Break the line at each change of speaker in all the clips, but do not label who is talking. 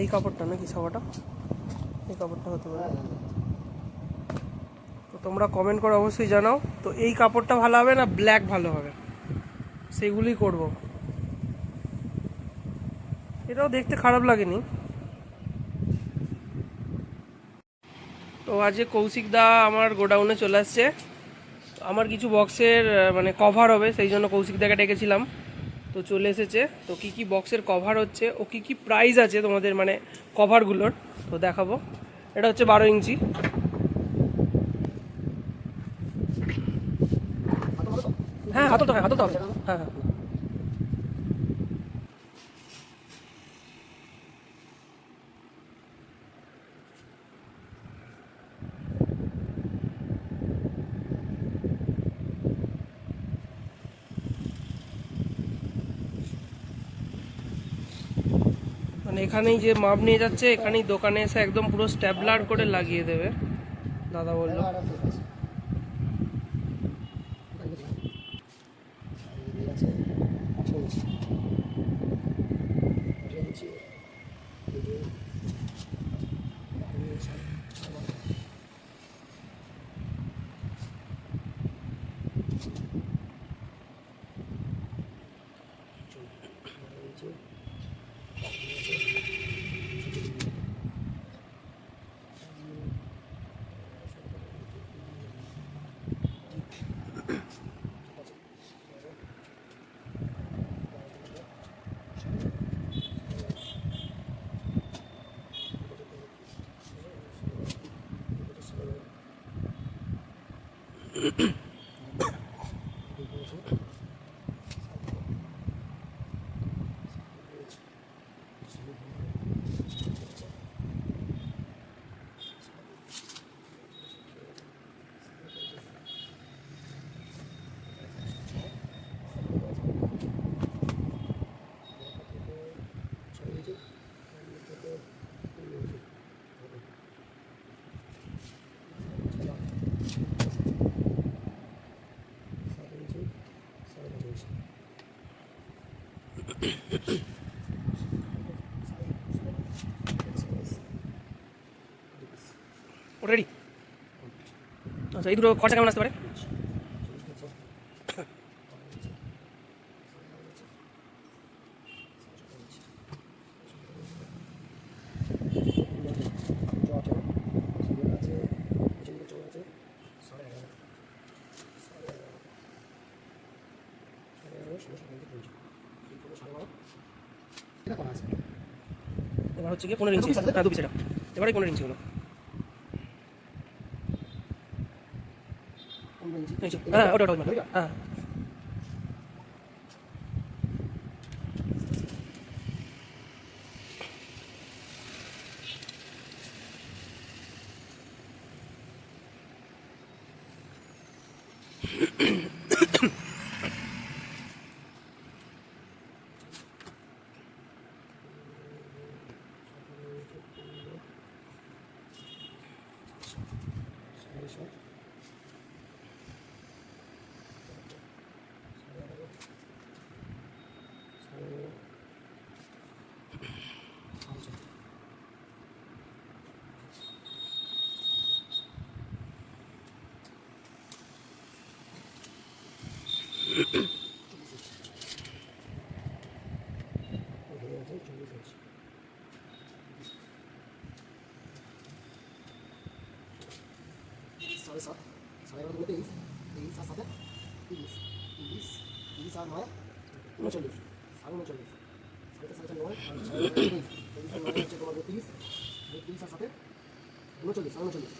এই কাপড়টা নাকি সবাটা এই কাপড়টা হতে পারে। তো তোমরা কমেন্ট করে অবশ্যই জানাও। তো এই কাপড়টা ভালো হবে না ব্ল্যাক ভালো হবে? সেগুলি করব। এটাও দেখতে খারাপ লাগেনি। তো আজকে কৌশিক দা আমার গোডাউনে চলে আসছে। আমার কিছু বক্সের মানে কভার হবে, সেই জন্য কৌশিক দাকে ডেকেছিলাম। তো চলে এসেছে। তো কি কি বক্সের কভার হচ্ছে, ও কি কি প্রাইস আছে তোমাদের মানে কভারগুলোর তো দেখাবো। এটা হচ্ছে বারো ইঞ্চি। হ্যাঁ হাতল তো হ্যাঁ হাতল হ্যাঁ হ্যাঁ। এখানেই যে মাপ নিয়ে যাচ্ছে, এখানেই দোকানে এসে একদম পুরো স্ট্যাবলার করে লাগিয়ে দেবে। দাদা বলল। রেডি আচ্ছা এই দুটো খরচা কেমন আসতে পারে? এবার হচ্ছে গিয়ে পনেরো ইঞ্চি। হ্যাঁ দু পিস এবারে পনেরো ইঞ্চি হলো। এই যে, হ্যাঁ ওটা ওটা ওটা, হ্যাঁ
সাড়ে সাত সাড়ে এগারো দুটো তেইশ তেইশ সাথে তিরিশ তিরিশ তিরিশ আর নয় উনচল্লিশ সাড়ে উনচল্লিশ সাড়ে সাড়ে নয় তেইশ আর হচ্ছে তোমার বত্রিশ বত্রিশ আর সাথে উনচল্লিশ সাড়ে উনচল্লিশ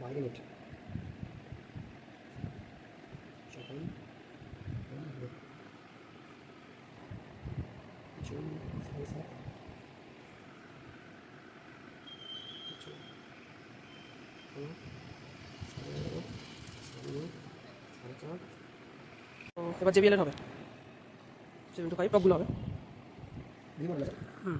বাইরে নেট সকাল জুন সাড়ে সাত জুন হুম, সাড়ে এগারো সাড়ে নয় সাড়ে চার
তো এবার জেবিএলের হবে। সেভেন টু ফাইভ টপগুলো হবে। হুম।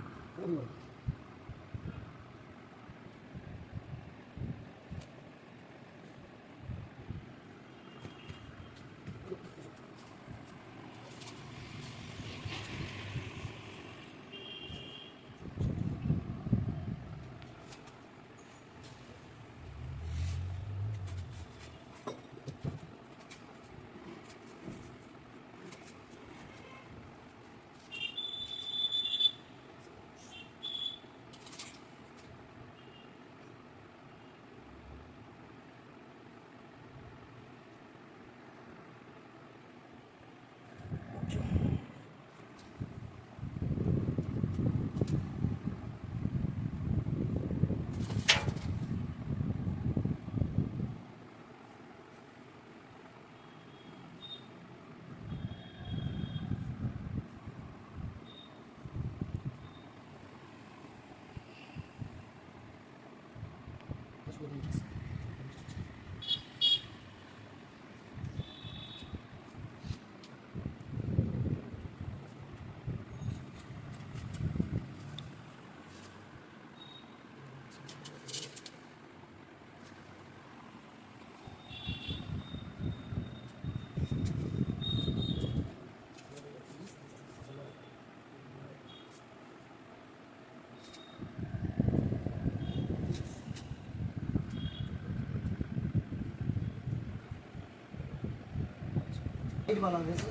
diferentes.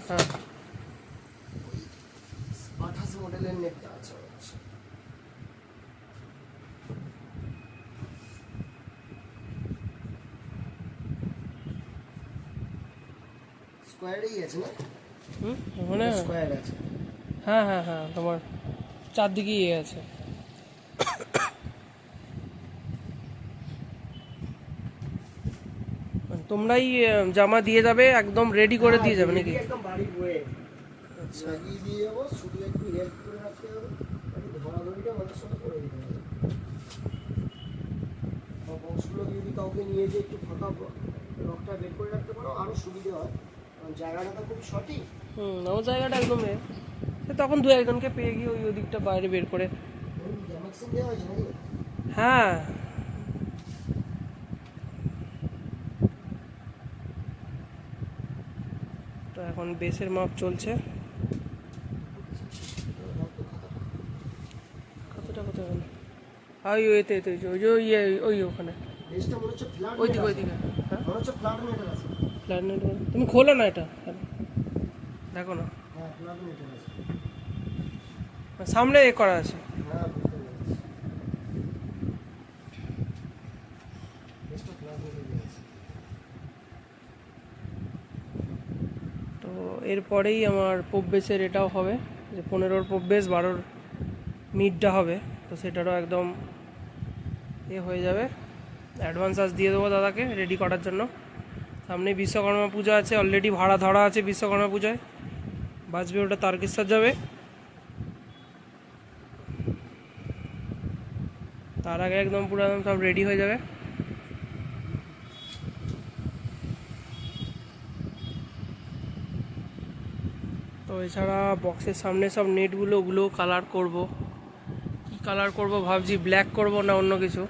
হ্যাঁ।
আঠাশ মডেলের নেটটা আছে। স্কোয়ারেই আছে না?
হুম মানে
স্কোয়ার আছে।
হ্যাঁ হ্যাঁ হ্যাঁ তোমার চারদিকে ইয়ে আছে মানে তোমরাই জামা দিয়ে যাবে একদম রেডি করে দিয়ে যাবে নাকি? আচ্ছা।
যদি কাউকে নিয়ে যে একটু ফাঁকা রকটা বের করে রাখতে পারো আরও সুবিধা হয়। কারণ জায়গাটা তো খুব সঠিক।
হুম জায়গাটা একদম তখন দু একজনকে পেয়ে গিয়ে ওই ওদিকটা বাইরে বের করে। হ্যাঁ তো এখন বেসের মাপ চলছে। কতটা কত ওই ওইতে ওইতে, ওই যে ওই ওই ওখানে।
ফ্ল্যাট
হ্যাঁ? তুমি খোলো না এটা। দেখো না।
হ্যাঁ
সামনে এ করা আছে
হ্যাঁ বুঝতে পেরেছি বেসটা ফ্ল্যাট মেটার আছে
তো এরপরেই আমার প্রবেশের এটাও হবে যে পনেরোর প্রবেশ, বারোর মিডটা হবে। তো সেটারও একদম এ হয়ে যাবে। অ্যাডভান্স আজ দিয়ে দেবো দাদাকে রেডি করার জন্য। সামনে বিশ্বকর্মা পূজা আছে অলরেডি ভাড়া ধরা আছে বিশ্বকর্মা পূজায়। বাজবে ওটা তারকেশ্বর যাবে। তার আগে একদম পুরো একদম সব রেডি হয়ে যাবে। তো এছাড়া বক্সের সামনে সব নেটগুলো ওগুলোও কালার করব। কি কালার করব ভাবছি ব্ল্যাক করব না অন্য কিছু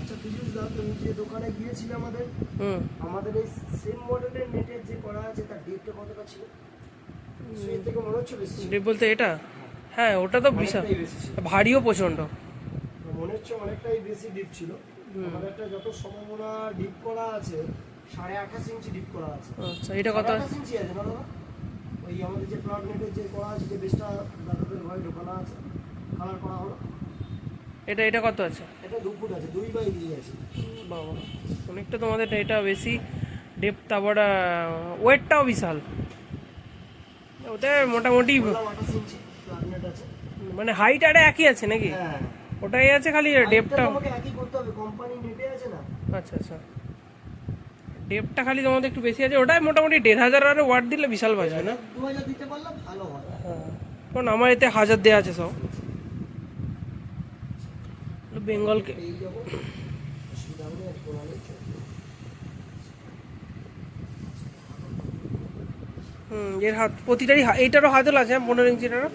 আচ্ছা পীযুষ দা তুমি যে দোকানে গিয়েছিলে আমাদের
হুম
আমাদের এই সেম মডেলের নেটের যে করা আছে তার ডেটটা কতটা ছিল এর থেকে মনে হচ্ছে বেশি ছিল।
ডিপ বলতে এটা? হ্যাঁ ওটা তো বিশাল।
বেশি
ভারীও প্রচণ্ড।
মনে হচ্ছে অনেকটাই বেশি ডিপ ছিল। আমাদের একটা যত সম্ভাবনা ডিপ করা আছে সাড়ে আঠাশ ইঞ্চি ডিপ করা আছে।
আচ্ছা এটা কত?
ইঞ্চি আছে দাদা? ওই আমাদের যে প্লট নেটের যে করা আছে যে বেসটা দাদাদের ঘরে ঢোকানো আছে কালার করা হলো।
এটা এটা কত আছে?
এটা দু ফুট আছে দুই বাই দিয়ে আছে।
বাবা অনেকটা তোমাদের এটা বেশি ডেপ তারপর ওয়েটটাও বিশাল। ওটা মোটামুটি মানে হাইট আরে একই আছে নাকি?
হ্যাঁ।
ওটাই আছে খালি
ডেপটা
ডেপটা
একই করতে হবে কোম্পানি নেটে আছে না।
আচ্ছা আচ্ছা। ডেপটা খালি তোমাদের একটু বেশি আছে। ওটাই মোটামুটি দেড় হাজার আর ওয়াট দিলে বিশাল বাজবে না?
দিতে পারলে ভালো হয়।
হ্যাঁ। কারণ আমার এতে হাজার দেওয়া আছে সব। বেঙ্গলকে
পেয়ে যাব অসুবিধা হবে আর কোনালে চলবে
হুম এর হাত প্রতিটারই এইটারও হাতল আছে পনেরো ইঞ্চিটারও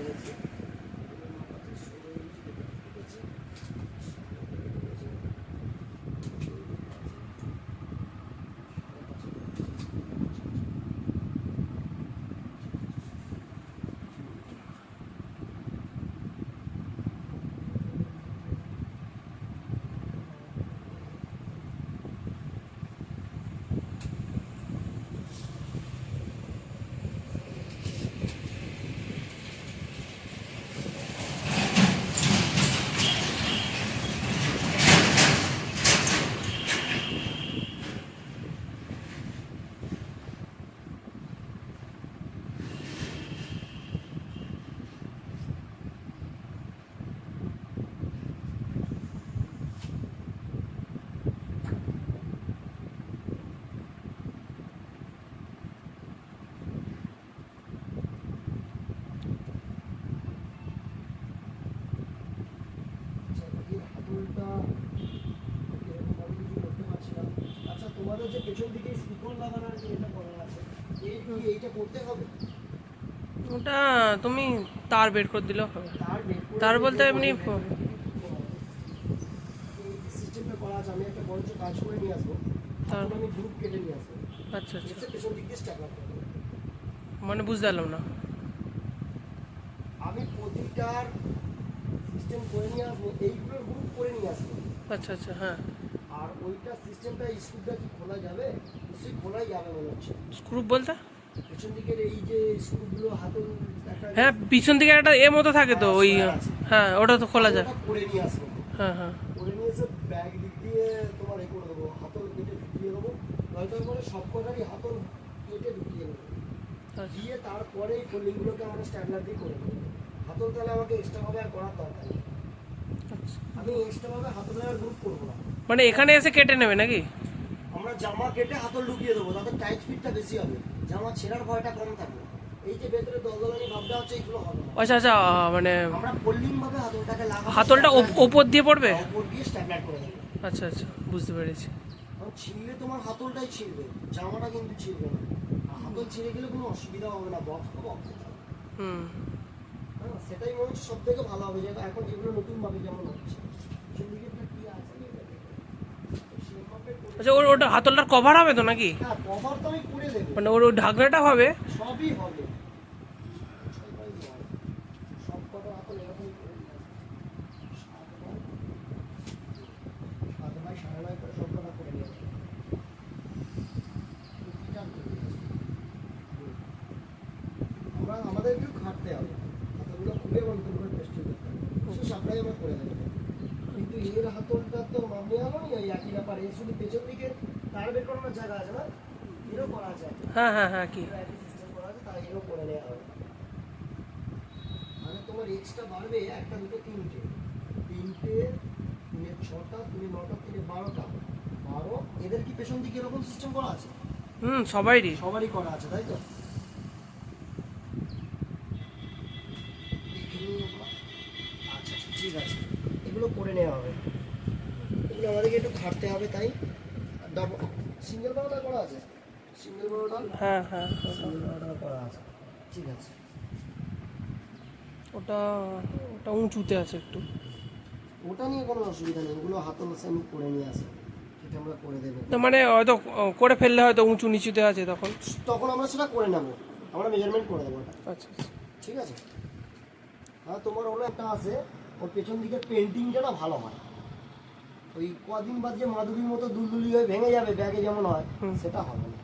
যে পেছন দিকে স্পিকর লাগানো আছে এটা করা আছে এই এইটা করতে হবে?
ওটা তুমি তার বের করে দিলেও হবে।
তার
বলতে এমনি
করা আছে আমি একটা কাজ করে নিয়ে আসব।
তার-
আমি গ্রুপ কেটে নিয়ে আসব।
আচ্ছা আচ্ছা।
পেছন দিক দিয়ে স্ট্যাক করব।
মানে বুঝতে পারলাম না।
আমি প্রতিটার সিস্টেম করে নিয়ে আসব এইগুলোর গ্রুপ করে নিয়ে আসব।
আচ্ছা আচ্ছা হ্যাঁ।
আর ওইটা সিস্টেমটা স্ক্রুটা কি খোলা যাবে? নিশ্চয়ই খোলাই যাবে মনে হচ্ছে।
স্ক্রুপ বলতে?
পেছন দিকের এই যে হাতল
হ্যাঁ পিছন দিকে একটা এ মতো থাকে তো ওই হ্যাঁ ওটা তো খোলা যায়।
করে নিয়ে আসব।
হ্যাঁ হ্যাঁ।
করে নিয়ে এসে ব্যাগ দিক দিয়ে তোমার এ করে দেবো হাতল কেটে ঢুকিয়ে দেবো। সব কটারই হাতল কেটে ঢুকিয়ে দেবো।
আচ্ছা।
দিয়ে তারপরে এই ফোল্ডিংগুলোকে আমরা স্ট্যান্ডার্ড দিয়ে করে দেবো। হাতল তাহলে আমাকে এক্সট্রাভাবে আর করার দরকার নেই।
আচ্ছা।
আমি এক্সট্রাভাবে হাতলের আর গ্রুপ করব না।
মানে এখানে এসে কেটে নেবে নাকি?
জামা কেটে হাতল ঢুকিয়ে দেবো তাতে টাইট ফিটটা বেশি হবে। জামা ছেঁড়ার ভয়টা কম থাকবে। এই যে ভেতরে দলদলানি ভাবটা হচ্ছে এইগুলো হবে।
আচ্ছা আচ্ছা মানে
আমরা ফোল্ডিং ভাবে হাতলটাকে লাগাবো।
হাতলটা ওপ- ওপর দিয়ে পড়বে?
উপর দিয়ে স্ট্যান্ডার্ড করে দেবো।
আচ্ছা আচ্ছা বুঝতে পেরেছি।
ছিঁড়লে তোমার হাতলটাই ছিঁড়বে জামাটা কিন্তু ছিঁড়বে না। হাতল ছিঁড়ে গেলে কোনো অসুবিধা হবে না বক্স তো বক্স
হুম।
হ্যাঁ সেটাই মনে হচ্ছে সব থেকে ভালো হবে যে এখন যেগুলো নতুন ভাবে যেমন হচ্ছে। সেদিকে
আচ্ছা ওর ওটা হাতলটার কভার হবে তো নাকি?
হ্যাঁ কভার তো আমি করে দেবো।
মানে ওর ওই ঢাকনাটা হবে?
আমাদেরকেও খাটতে হবে। হাতলগুলো খুলে নতুন করে টেস্টিং করতে হবে। সে সবটাই আমরা করে দেবো। কিন্তু এর হাতলটা তো মামনি আলো নি একই ব্যাপার এর শুধু পেছন দিকে তার বের করানোর জায়গা আছে না এরও করা যায়
হ্যাঁ হ্যাঁ হ্যাঁ কি?
মানে তোমার এক্সট্রা বাড়বে একটা দুটো তিনটে। তিনটে তিনে ছটা তিনে নটা তিনে বারোটা। বারো এদের কি পেছন দিকে এরকম সিস্টেম করা আছে?
হুম সবাইরই।
সবারই করা আছে তাই তো? আচ্ছা আচ্ছা ঠিক আছে। এগুলো করে নেওয়া হবে। এগুলো আমাদেরকে একটু খাটতে হবে তাই? ডাবল সিঙ্গেল বারোটা করা আছে? সিঙ্গেল
হ্যাঁ হ্যাঁ হ্যাঁ।
করা আছে। ঠিক আছে।
ওটা ওটা উঁচুতে আছে একটু।
ওটা নিয়ে কোনো অসুবিধা নেই। ওগুলো হাতল আমি করে নিয়ে আসি। সেটা আমরা করে দেবো।
মানে হয়তো করে ফেললে হয়তো উঁচু নিচুতে আছে তখন।
তখন আমরা সেটা করে নেব। আমরা মেজারমেন্ট করে দেবো ওটা।
আচ্ছা আচ্ছা।
ঠিক আছে? হ্যাঁ তোমার হলো একটা আছে ওর পেছন দিকে পেন্টিংটা না ভালো হয়। ওই কদিন বাদ যে মাদুরির মতো দুলদুলি হয়ে ভেঙে যাবে ব্যাগে যেমন হয়। সেটা হবে না।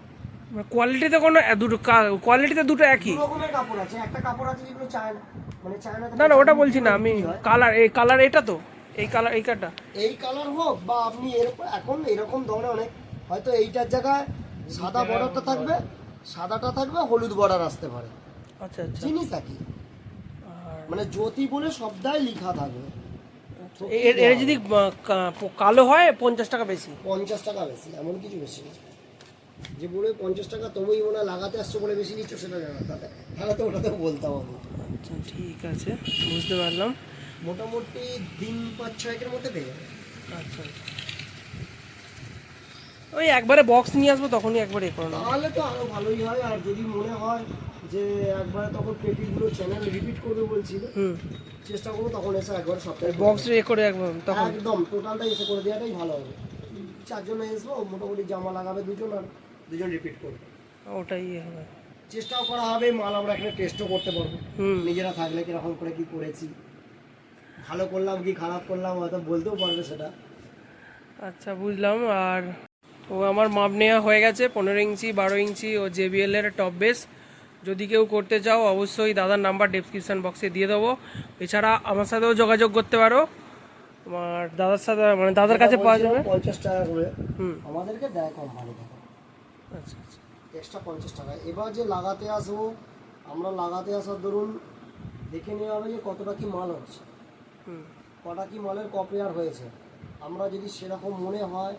কোয়ালিটিতে কোনো এ- দুটো কোয়ালিটিতে দুটো একই।
রকমের কাপড় আছে একটা কাপড় আছে যেগুলো চায়না মানে চায়না
না না ওটা বলছি না আমি কালার এই কালার এটা তো এই কালার এই কাটা
এই কালার হোক বা আপনি এরকম এখন এরকম ধরনের অনেক হয়তো এইটার জায়গায় সাদা বর্ডারটা থাকবে সাদাটা থাকবে হলুদ বর্ডার আসতে পারে।
আচ্ছা আচ্ছা।
জিনিস একই।
আর
মানে জ্যোতি বলে সবটাই লেখা থাকবে।
এর এর যদি কালো হয় পঞ্চাশ টাকা বেশি।
পঞ্চাশ টাকা বেশি এমন কিছু বেশি যে বলে পঞ্চাশ টাকা তবুই মনে হয় লাগাতে আসছো বলে বেশি নিচ্ছ সেটা জানা তাহলে তো ওটাতে বলতাম আমি
আচ্ছা ঠিক আছে বুঝতে পারলাম।
মোটামুটি দিন পাঁচ ছয়েকের মধ্যে পেয়ে যাবে।
আচ্ছা আচ্ছা। ওই একবারে বক্স নিয়ে আসব তখনই একবারে করে
তাহলে তো আরও ভালোই হয় আর যদি মনে হয় যে একবার তখন ক্রেডিটগুলো চ্যানেল রিপিট করবে বলছিল
হুম।
চেষ্টা করব তখন এসে একবার সপ্তাহে
বক্স এ করে একবার তখন।
একদম টোটালটা এসে করে দেওয়াটাই ভালো হবে। চারজন এসবো মোটামুটি জামা লাগাবে দুজন আর দুজন রিপিট করবে।
ওটাই ইয়ে হবে।
চেষ্টাও করা হবে মাল আমরা এখানে টেস্টও করতে পারব। নিজেরা থাকলে কীরকম করে কি করেছি। ভালো করলাম কি খারাপ করলাম হয়তো বলতেও পারবে সেটা।
আচ্ছা বুঝলাম। আর ও আমার মাপ নেওয়া হয়ে গেছে পনেরো ইঞ্চি বারো ইঞ্চি ও জেবিএল এর টপ বেস যদি কেউ করতে চাও অবশ্যই দাদার নাম্বার ডেসক্রিপশন বক্সে দিয়ে দেবো। এছাড়া আমার সাথেও যোগাযোগ করতে পারো। আমার দাদার সাথে মানে দাদার কাছে পাওয়া যাবে।
পঞ্চাশ টাকা করে।
হুম।
আমাদেরকে দেয় কোম্পানি থেকে
আচ্ছা আচ্ছা।
এক্সট্রা পঞ্চাশ টাকা। এবার যে লাগাতে আসব আমরা লাগাতে আসার ধরুন দেখে নেওয়া হবে যে কতটা কি মাল হচ্ছে।
হুম।
কটা কি মালের কপেয়ার হয়েছে। আমরা যদি সেরকম মনে হয়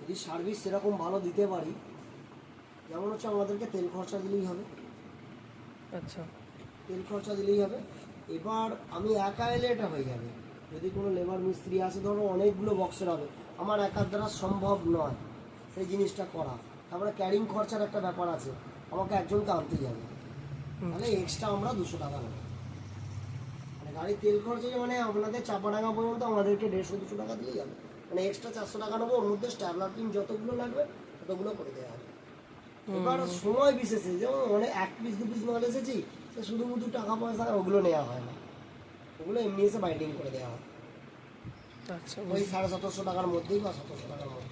যদি সার্ভিস সেরকম ভালো দিতে পারি যেমন হচ্ছে আমাদেরকে তেল খরচা দিলেই হবে।
আচ্ছা।
তেল খরচা দিলেই হবে। এবার আমি একা এলে এটা হয়ে যাবে। যদি কোনো লেবার মিস্ত্রি আসে ধরো অনেকগুলো বক্সের হবে। আমার একার দ্বারা সম্ভব নয় সেই জিনিসটা করা। তারপরে ক্যারিং খরচার একটা ব্যাপার আছে। আমাকে একজনকে আনতেই হবে তাহলে এক্সট্রা আমরা দুশো টাকা নেব। মানে গাড়ির তেল খরচে মানে আপনাদের চাপা চাপাডাঙ্গা পর্যন্ত আমাদেরকে দেড়শো দুশো টাকা দিয়ে যাবে। মানে এক্সট্রা চারশো টাকা নেব ওর মধ্যে পিন যতগুলো লাগবে ততগুলো করে দেওয়া হবে। এবার সময় বিশেষে যেমন অনেক এক পিস দু পিস মাল এসেছি তো শুধু শুধু টাকা পয়সা ওগুলো নেওয়া হয় না। ওগুলো এমনি এসে বাইন্ডিং করে দেওয়া হয়।
আচ্ছা
ওই সাড়ে সতেরোশো টাকার মধ্যেই বা সতেরোশো টাকার মধ্যে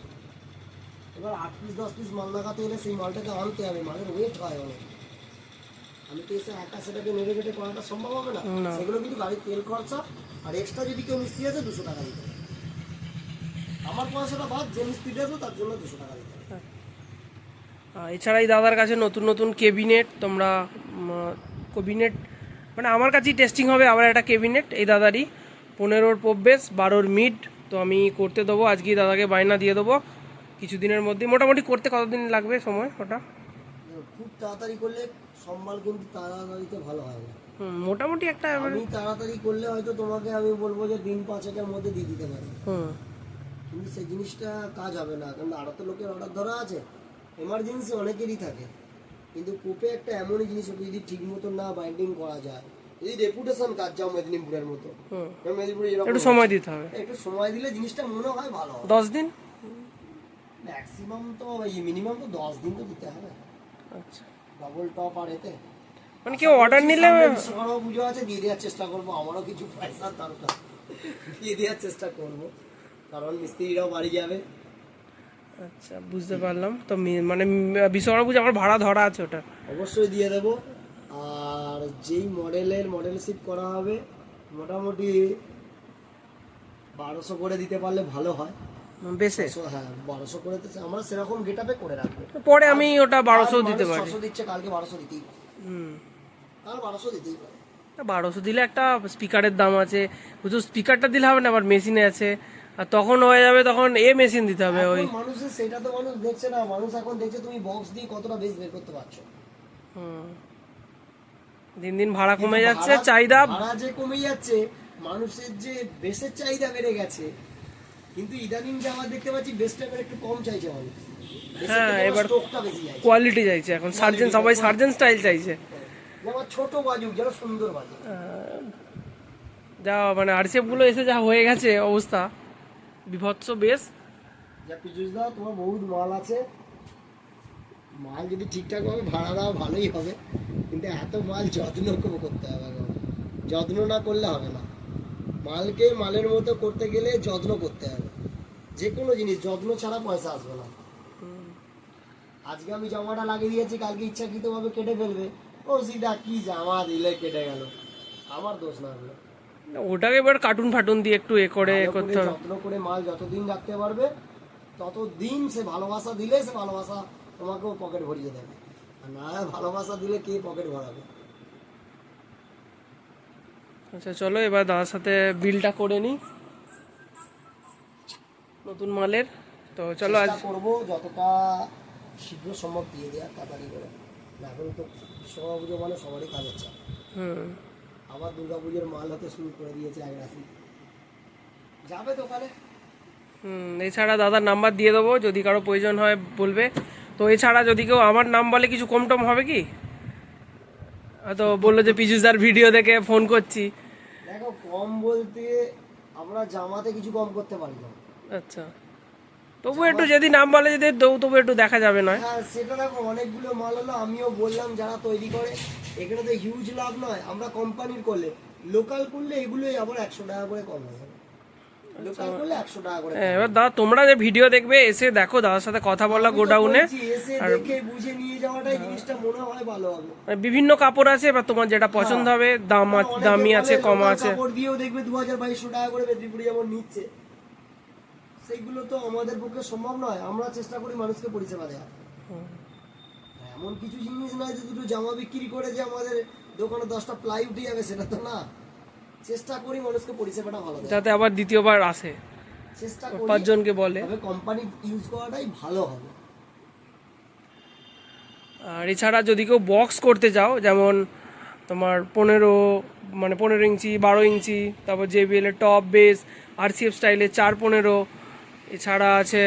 এবার আট পিস দশ পিস মাল লাগাতে হলে সেই মালটাকে আনতে হবে মালের ওয়েট হয় অনেক। আমি তো এসে একা সেটাকে নেড়ে কেটে করাটা সম্ভব হবে না। সেগুলো কিন্তু গাড়ির তেল খরচা আর এক্সট্রা যদি কেউ মিস্ত্রি আছে দুশো টাকা দিতে আমার পয়সাটা বাদ যে মিস্ত্রি আছে তার জন্য দুশো টাকা দিতে
এছাড়া এই দাদার কাছে নতুন নতুন কেবিনেট তোমরা কেবিনেট মানে আমার কাছেই টেস্টিং হবে আবার একটা কেবিনেট এই দাদারই। পনেরোর প্রবেশ বারোর মিড তো আমি করতে দেবো আজকেই দাদাকে বায়না দিয়ে দেবো। কিছুদিনের মধ্যে। মোটামুটি করতে কতদিন লাগবে সময় ওটা?
খুব তাড়াতাড়ি করলে সম্মাল কিন্তু তাড়াতাড়িতে ভালো হয় না।
মোটামুটি একটা
আমি তাড়াতাড়ি করলে হয়তো তোমাকে আমি বলব যে দিন পাঁচেকের মধ্যে দিয়ে দিতে পারি। কিন্তু সেই জিনিসটা কাজ হবে না কারণ আরও তো লোকের অর্ডার ধরা আছে। এমার্জেন্সি অনেকেরই থাকে। কিন্তু কোপে একটা এমনই জিনিস ওকে যদি ঠিক মতো না বাইন্ডিং করা যায়। যদি রেপুটেশন কাজ যাও মেদিনীপুরের মতো। মেদিনীপুরে
একটু সময় দিতে হবে।
একটু সময় দিলে জিনিসটা মনে হয় ভালো
দশ দিন?
ম্যাক্সিমাম তো মিনিমাম তো দশ দিন তো দিতে হবে।
আচ্ছা।
ডবল টপ আর এতে।
মানে কেউ অর্ডার নিলে
বিশ্বকর্মা পুজো আছে দিয়ে দেওয়ার চেষ্টা করব। আমারও কিছু পয়সা দরকার। দিয়ে দেওয়ার চেষ্টা করব। কারণ মিস্ত্রিরাও বাড়ি যাবে।
আচ্ছা বুঝতে পারলাম। তো মানে বিশ্বকর্মা আমার ভাড়া ধরা আছে ওটা।
অবশ্যই দিয়ে দেবো। আর যেই মডেলের মডেল শিপ করা হবে মোটামুটি বারোশো করে দিতে পারলে ভালো হয়।
বেশে।
হ্যাঁ বারোশো করে তো আমরা সেরকম গেটাপে করে রাখব।
পরে আমি ওটা বারোশো দিতে পারি।
ছশো দিচ্ছে কালকে বারোশো দিতেই পারে।
হুম।
কাল বারোশো দিতেই পারে।
বারোশো দিলে একটা স্পিকারের দাম আছে। শুধু স্পিকারটা দিলে হবে না আবার মেশিনে আছে। আর তখন হয়ে যাবে তখন এ মেশিন দিতে হবে ওই।
মানুষের সেটা তো মানুষ দেখছে না। মানুষ এখন দেখছে তুমি বক্স দিয়ে কতটা বেশ বের করতে পারছ।
হুম। দিন দিন ভাড়া কমে যাচ্ছে চাহিদা
ভাড়া যে কমে যাচ্ছে মানুষের যে বেসের চাহিদা বেড়ে গেছে কিন্তু ইদানিং যে আমরা দেখতে পাচ্ছি বেস টাইপের একটু কম চাইছে মানুষ
হ্যাঁ, এবার- কোয়ালিটি চাইছে। এখন সার্জেন সবাই সার্জেন স্টাইল চাইছে।
যেমন ছোট বাজুক যেন সুন্দর বাজুক।
যা মানে আরসিএফগুলো এসে যা হয়ে গেছে অবস্থা বিভৎস বেশ।
যা পিজুস দাও তোমার বহুত মাল আছে। মাল যদি ঠিকঠাক ভাবে ভাড়া দাও ভালোই হবে। কিন্তু এত মাল যত্ন করতে হবে। যত্ন না করলে হবে না। মালকে মালের মতো করতে গেলে যত্ন করতে হবে। যে কোনো জিনিস যত্ন ছাড়া পয়সা আসবে না। আজকে আমি জামাটা লাগিয়ে দিয়েছি কালকে ইচ্ছাকৃতভাবে কেটে ফেলবে। ও সিটা কি জামা দিলে কেটে গেল? আমার দোষ না হলো।
ওটাকে এবার কার্টুন ফাটুন দিয়ে একটু এ করে করতে হবে।
যত্ন করে মাল যতদিন রাখতে পারবে ততদিন সে ভালোবাসা দিলে সে ভালোবাসা তোমাকেও পকেট ভরিয়ে দেবে। আর না ভালোবাসা দিলে কে পকেট ভরাবে?
আচ্ছা চলো এবার দাদার সাথে বিলটা করে নিই। নতুন মালের। তো চলো আজ
করব যতটা শীঘ্র সম্ভব দিয়ে দেওয়ার তাড়াতাড়ি করে। এখন তো বিশ্বকর্মা পুজো মানে সবারই কাজ হচ্ছে।
হুম।
আবার দুর্গা পুজোর মাল হতে শুরু করে দিয়েছে এক রাশি। যাবে দোকানে
হুম এছাড়া দাদার নাম্বার দিয়ে দেবো যদি কারও প্রয়োজন হয় বলবে। তো এছাড়া যদি কেউ আমার নাম বলে কিছু কম টম হবে কি? তো বলল যে পিজুসদার ভিডিও দেখে ফোন করছি।
কম বলতে আমরা জামাতে কিছু কম করতে পারি না।
আচ্ছা। তবু একটু যদি নাম বলে যদি দেবো তবু একটু দেখা যাবে না
হ্যাঁ সেটা দেখো অনেকগুলো মাল হলো আমিও বললাম যারা তৈরি করে এখানে তো হিউজ লাভ নয় আমরা কোম্পানির করলে লোকাল করলে এগুলোই আবার একশো টাকা করে কম হয়ে যাবে।
এবার দাদা তোমরা যে ভিডিও দেখবে এসে দেখো দাদার সাথে কথা বললা গোডাউনে।
হয়।
মানে বিভিন্ন কাপড় আছে এবার তোমার যেটা পছন্দ হবে দাম দামি আছে কম আছে।
কাপড় দিয়েও দেখবে দু হাজার বাইশশো টাকা করে মেদিনীপুরে যেমন নিচ্ছে। সেইগুলো তো আমাদের পক্ষে সম্ভব নয়। আমরা চেষ্টা করি মানুষকে পরিষেবা দেওয়া এমন কিছু জিনিস নয় যে দুটো জামা বিক্রি করে যে আমাদের দোকানে দশটা প্লাই উঠে যাবে সেটা তো না। চেষ্টা করি মানুষকে পরিষেবাটা ভালো দেয়
যাতে আবার দ্বিতীয়বার আসে।
চেষ্টা করি
পাঁচজনকে বলে।
তবে কোম্পানি ইউজ করাটাই ভালো হবে।
আর এছাড়া যদি কেউ বক্স করতে যাও যেমন তোমার পনেরো মানে পনেরো ইঞ্চি বারো ইঞ্চি তারপর জেবিএল এর টপ বেস আরসিএফ স্টাইলের চার পনেরো এছাড়া আছে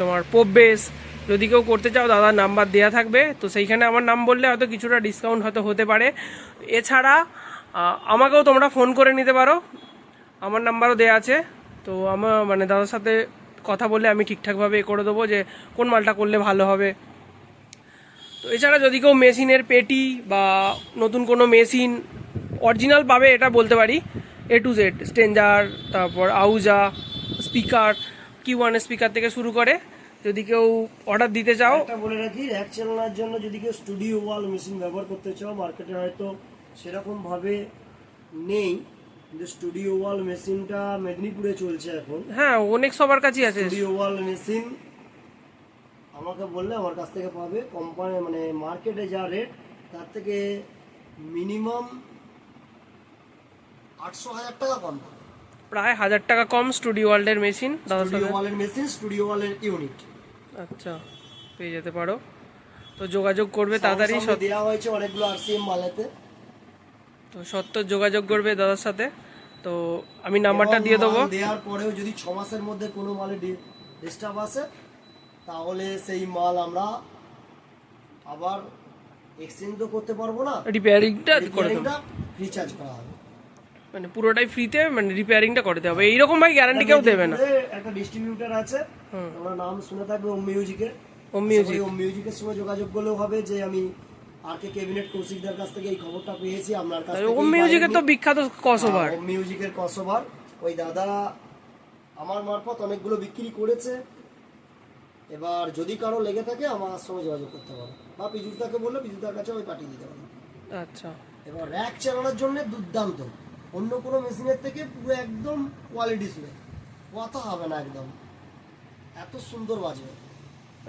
তোমার পোপ বেস যদি কেউ করতে চাও দাদার নাম্বার দেওয়া থাকবে। তো সেইখানে আমার নাম বললে হয়তো কিছুটা ডিসকাউন্ট হয়তো হতে পারে। এছাড়া আমাকেও তোমরা ফোন করে নিতে পারো। আমার নাম্বারও দেওয়া আছে। তো আমার মানে দাদার সাথে কথা বলে আমি ঠিকঠাকভাবে এ করে দেবো যে কোন মালটা করলে ভালো হবে। তো এছাড়া যদি কেউ মেশিনের পেটি বা নতুন কোনো মেশিন অরিজিনাল পাবে এটা বলতে পারি। এ টু জেড স্টেঞ্জার তারপর আউজা স্পিকার কি ওয়ানের স্পিকার থেকে শুরু করে। যদি কেউ অর্ডার দিতে চাও।
বলে রাখি র্যাক চালানোর জন্য যদি কেউ স্টুডিও ওয়াল মেশিন ব্যবহার করতে চাও মার্কেটে হয়তো সেরকম ভাবে নেই কিন্তু স্টুডিও ওয়াল মেশিনটা মেদিনীপুরে চলছে এখন।
হ্যাঁ অনেক সবার কাছেই আছে।
স্টুডিও ওয়াল মেশিন আমাকে বললে আমার কাছ থেকে পাবে। কোম্পানি মানে মার্কেটে যা রেট তার থেকে মিনিমাম
আটশো হাজার টাকা কম
প্রায় হাজার টাকা কম স্টুডিও ওয়ার্ল্ডের মেশিন
স্টুডিও ওয়ালের মেশিন স্টুডিও ওয়ালের ইউনিট
আচ্ছা পেয়ে যেতে পারো। তো যোগাযোগ করবে তাড়াতাড়ি
দেওয়া হয়েছে অনেকগুলো আর আরসিএম মালেতে।
তো সত্তর যোগাযোগ করবে দাদার সাথে। তো আমি নাম্বারটা দিয়ে দেবো।
দেওয়ার পরেও যদি ছ মাসের মধ্যে কোনো মালে ডিস্টার্ব আসে তাহলে সেই মাল আমরা আবার এক্সচেঞ্জ তো করতে পারব না।
রিপেয়ারিংটা করে দেবো।
রিচার্জ করা হবে।
মানে পুরোটাই ফ্রিতে মানে রিপেয়ারিংটা করতে হবে। এইরকম ভাই গ্যারান্টি কেউ দেবে না।
একটা ডিস্ট্রিবিউটার আছে। আমরা নাম শুনে থাকবে ওম মিউজিকের
ওম মিউজিক
ওম মিউজিকের সঙ্গে যোগাযোগ করলেও হবে যে আমি আর কে ক্যাবিনেট কৌশিকদার কাছ থেকে এই খবরটা পেয়েছি আপনার কাছ
ওম মিউজিকের তো বিখ্যাত কসোভার
ওম মিউজিকের কসোভার ওই দাদা আমার মারফত অনেকগুলো বিক্রি করেছে। এবার যদি কারও লেগে থাকে আমার সঙ্গে যোগাযোগ করতে পারো। বা পিজুদাকে বললে পিজুদার কাছে ওই পাঠিয়ে দিতে পারো
আচ্ছা।
এবার র্যাক চালানোর জন্য দুর্দান্ত। অন্য কোনো মেশিনের থেকে পুরো একদম কোয়ালিটি শুনে কথা হবে না একদম। এত সুন্দর বাজবে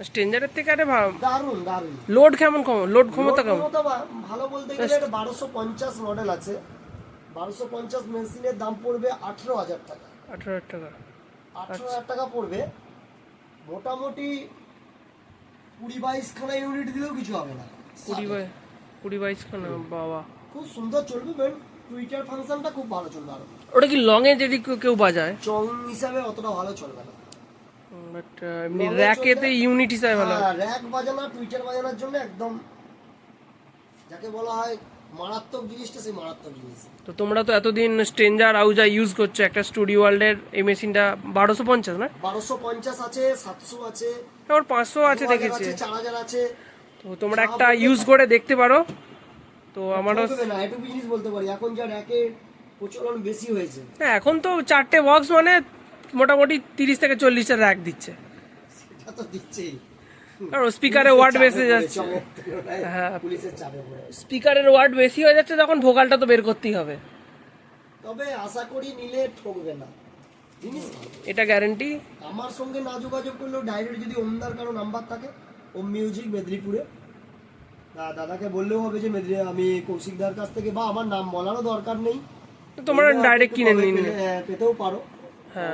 স্ট্রেঞ্জারের থেকে আরে
দারুণ
লোড কেমন কম? লোড ক্ষমতা কেমন
ভালো বলতে গেলে এটা বারোশো পঞ্চাশ মডেল আছে। বারোশো পঞ্চাশ মেশিনের দাম পড়বে আঠেরো হাজার টাকা।
আঠারো হাজার টাকা।
আঠেরো হাজার টাকা পড়বে। মোটামুটি কুড়ি বাইশ খানা ইউনিট দিলেও কিছু হবে না।
কুড়ি বাই কুড়ি বাইশ খানা বাবা।
খুব সুন্দর চলবে মেন টুইটার ফাংশনটা খুব ভালো চলবে আরও।
ওটা কি লং এ যদি কেউ- বাজায়?
চং হিসাবে অতটা ভালো চলবে না।
এমনি র্যাকেতে ইউনিট হিসাবে ভালো।
হ্যাঁ, র্যাক বাজানো টুইটার বাজানোর জন্য একদম যাকে বলা হয় মারাত্মক জিনিসটা সেই মারাত্মক জিনিস।
তো তোমরা তো এতদিন স্ট্রেঞ্জার আউজা ইউজ করছ একটা স্টুডিও ওয়ার্ল্ডের এই মেশিনটা বারোশো পঞ্চাশ না?
বারোশো পঞ্চাশ আছে সাতশো আছে
আবার পাঁচশো আছে দেখেছি।
চার হাজার আছে।
তো তোমরা একটা ইউজ করে দেখতে পারো। তো আমারও
ঠকবে না এটুকু জিনিস বলতে পারি এখন যা র্যাকের প্রচলন বেশি হয়েছে।
হ্যাঁ এখন তো চারটে বক্স মানে মোটামুটি তিরিশ থেকে চল্লিশটা র্যাক দিচ্ছে।
সেটা তো দিচ্ছেই।
স্পিকারে ওয়ার্ড বেসে যাচ্ছে। হ্যাঁ।
পুলিশের চাপে পড়ে।
স্পিকারের ওয়ার্ড বেশি হয়ে যাচ্ছে তখন ভোকালটা তো বের করতেই হবে।
তবে আশা করি নিলে ঠকবে না।
এটা গ্যারান্টি
আমার সঙ্গে না যোগাযোগ করলেও ডাইরেক্ট যদি ওমদার কারও নাম্বার থাকে ওম মিউজিক মেদিনীপুরে। দাদাকে বললেও হবে যে মেদিনী আমি কৌশিকদার কাছ থেকে বা আমার নাম বলারও দরকার নেই।
তোমরা ডাইরেক্ট কিনে নিয়ে
হ্যাঁ, পেতেও পারো।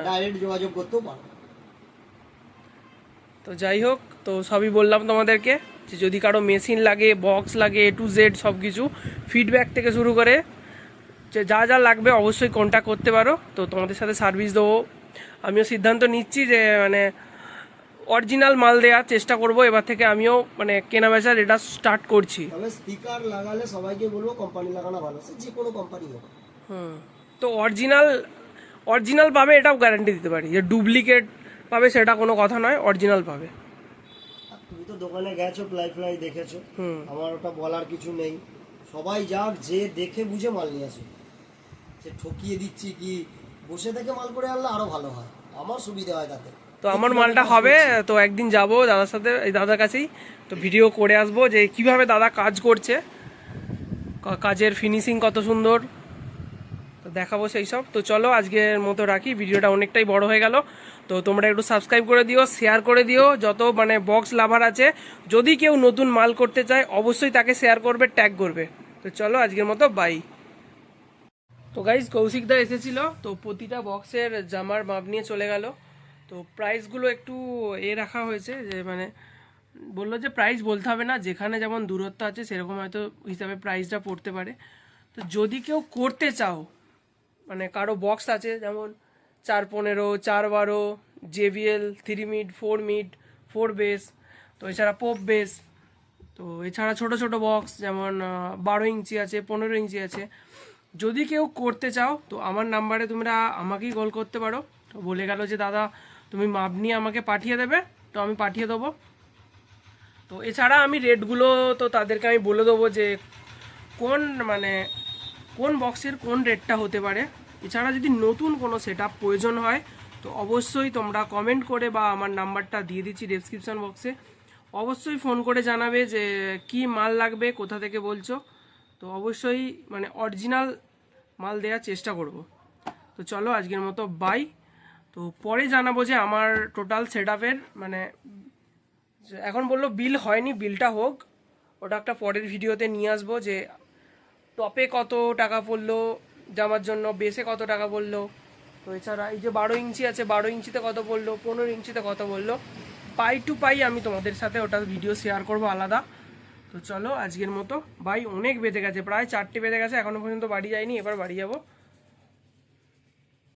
ডাইরেক্ট যোগাযোগ করতেও পারো।
তো যাই হোক তো সবই বললাম তোমাদেরকে যে যদি কারও মেশিন লাগে বক্স লাগে এ টু জেড সব কিছু ফিডব্যাক থেকে শুরু করে যে যা যা লাগবে অবশ্যই কন্ট্যাক্ট করতে পারো। তো তোমাদের সাথে সার্ভিস দেবো। আমিও সিদ্ধান্ত নিচ্ছি যে মানে অরিজিনাল মাল দেওয়ার চেষ্টা করব। এবার থেকে আমিও মানে কেনা বেচার এটা স্টার্ট করছি।
তবে লাগালে সবাইকে বলব কোম্পানি লাগানো ভালো। যে কোনো কোম্পানি হোক।
হুম। তো অরিজিনাল অরিজিনাল পাবে এটাও গ্যারান্টি দিতে পারি। যে ডুপ্লিকেট পাবে সেটা কোনো কথা নয় অরিজিনাল পাবে।
তুমি তো দোকানে গেছো প্লাই ফ্লাই দেখেছ। আমার ওটা বলার কিছু নেই। সবাই যাক যে দেখে বুঝে মাল নিয়ে আসুক। সে ঠকিয়ে দিচ্ছি কি বসে থেকে মাল করে আনলে আরও ভালো হয়। আমার সুবিধা হয় তাতে।
তো আমার মালটা হবে তো একদিন যাব দাদার সাথে এই দাদার কাছেই। তো ভিডিও করে আসব যে কীভাবে দাদা কাজ করছে। কাজের ফিনিশিং কত সুন্দর। দেখাবো সেই সব। তো চলো আজকের মতো রাখি। ভিডিওটা অনেকটাই বড় হয়ে গেল। তো তোমরা একটু সাবস্ক্রাইব করে দিও শেয়ার করে দিও। যত মানে বক্স লাভার আছে, যদি কেউ নতুন মাল করতে চায়, অবশ্যই তাকে শেয়ার করবে ট্যাগ করবে। তো চলো আজকের মতো বাই তো গাইজ কৌশিকদা এসেছিল। তো প্রতিটা বক্সের জামার মাপ নিয়ে চলে গেল। তো প্রাইসগুলো একটু এ রাখা হয়েছে যে মানে বলল যে প্রাইস বলতে হবে না, যেখানে যেমন দূরত্ব আছে, সেরকম হয়তো হিসাবে প্রাইসটা পড়তে পারে। তো যদি কেউ করতে চাও মানে কারও বক্স আছে, যেমন চার পনেরো, চার বারো JBL three mid four mid four bass তো এছাড়া পোপ বেস তো এছাড়া ছোট ছোট বক্স যেমন বারো ইঞ্চি আছে, পনেরো ইঞ্চি আছে। যদি কেউ করতে চাও, তো আমার নাম্বারে তোমরা আমাকেই কল করতে পারো। তো বলে গেল যে, দাদা, তুমি মাপ নিয়ে আমাকে পাঠিয়ে দেবে, তো আমি পাঠিয়ে দেবো। তো এছাড়া আমি রেটগুলো তো তাদেরকে আমি বলে দেবো যে, কোন মানে কোন বক্সের কোন রেটটা হতে পারে? এছাড়া যদি নতুন কোনো সেট প্রয়োজন হয়, তো অবশ্যই তোমরা কমেন্ট করে বা আমার নাম্বারটা দিয়ে দিচ্ছি ডেসক্রিপশন বক্সে অবশ্যই ফোন করে জানাবে যে, কি মাল লাগবে, কোথা থেকে বলছো? তো অবশ্যই মানে অরিজিনাল মাল দেওয়ার চেষ্টা করব। তো চলো আজকের মতো বাই তো পরে জানাব যে আমার টোটাল সেট মানে এখন বলল বিল হয়নি বিলটা হোক। ওটা একটা পরের ভিডিওতে নিয়ে আসব যে টপে কত টাকা পড়ল, জামার জন্য বেসে কত টাকা পড়ল। তো এছাড়া এই যে বারো ইঞ্চি আছে, বারো ইঞ্চিতে কত পড়ল, পনেরো ইঞ্চিতে কত পড়ল, পাই টু পাই আমি তোমাদের সাথে ওটা ভিডিও শেয়ার করব আলাদা। তো চলো আজকের মতো বাই অনেক বেঁধে গেছে, প্রায় চারটে বেঁধে গেছে এখনও পর্যন্ত বাড়ি যায়নি এবার বাড়ি যাব।